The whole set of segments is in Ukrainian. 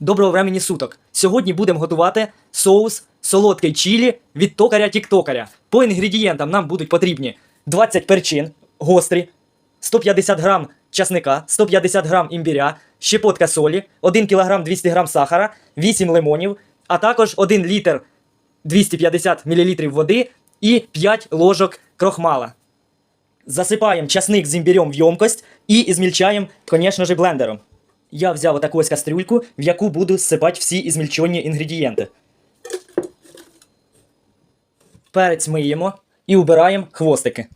Доброго времені суток. Сьогодні будемо готувати соус солодкий чилі від токаря тіктокаря. По інгредієнтам нам будуть потрібні 20 перчин гострі, 150 грам часника, 150 грам імбіря, щепотка солі, 1 кг 200 грам сахара, 8 лимонів, а також 1 літр 250 мл води і 5 ложок крохмала. Засипаємо часник з імбірем в ємкость і ізмільчаємо, звісно ж, блендером. Я взяв отаку ось кастрюльку, в яку буду всипати всі ізмільчені інгредієнти. Перець миємо і убираємо хвостики.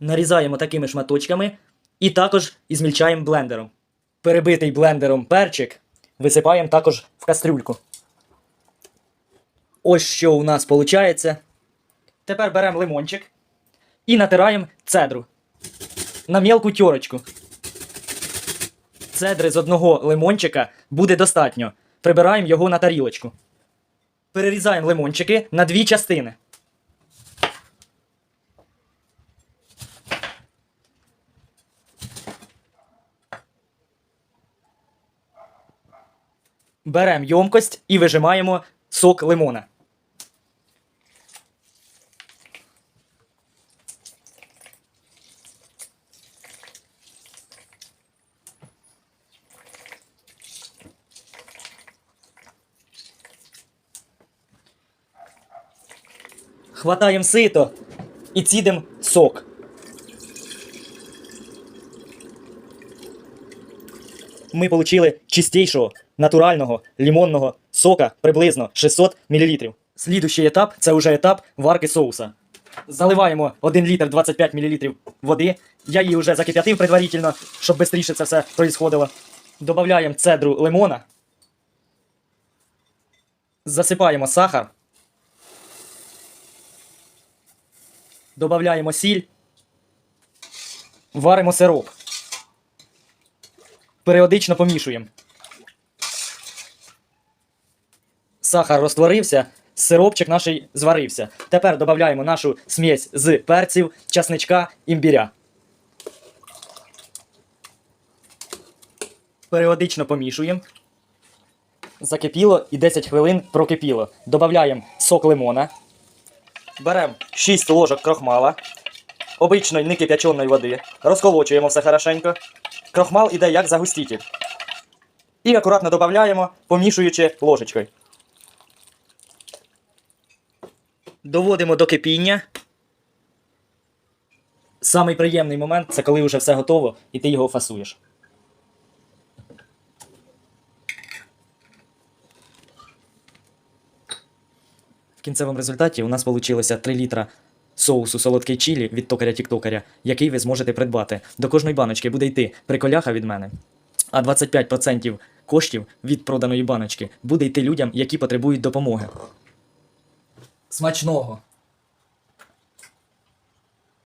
Нарізаємо такими шматочками і також ізмільчаємо блендером. Перебитий блендером перчик висипаємо також в кастрюльку. Ось що у нас виходить. Тепер беремо лимончик і натираємо цедру на мілку тьорочку. Цедри з одного лимончика буде достатньо. Прибираємо його на тарілочку. Перерізаємо лимончики на дві частини. Беремо ємкость і вижимаємо сок лимона. Хватаємо сито і цідимо сок. Ми отримали чистішого, натурального лімонного сока приблизно 600 мл. Слідущий етап це вже етап варки соуса. Заливаємо 1 літр 25 мл води. Я її вже закип'ятив предварительно, щоб швидше це все происходило. Додаємо цедру лимона. Засипаємо сахар. Добавляємо сіль. Варимо сироп. Періодично помішуємо. Сахар розтворився, сиропчик наш зварився. Тепер додаємо нашу смесь з перців, часничка, імбіря. Періодично помішуємо. Закипіло і 10 хвилин прокипіло. Додаємо сок лимона. Беремо 6 ложок крохмала, обичної не кип'яченої води, розколочуємо все хорошенько. Крохмал іде як загуститель. І акуратно додаємо, помішуючи ложечкою. Доводимо до кипіння. Самий приємний момент це коли вже все готово і ти його фасуєш. Кінцевому результаті у нас вийшло 3 літра соусу солодкий чілі від токаря тіктокаря, який ви зможете придбати. До кожної баночки буде йти приколяха від мене. А 25% коштів від проданої баночки буде йти людям, які потребують допомоги. Смачного!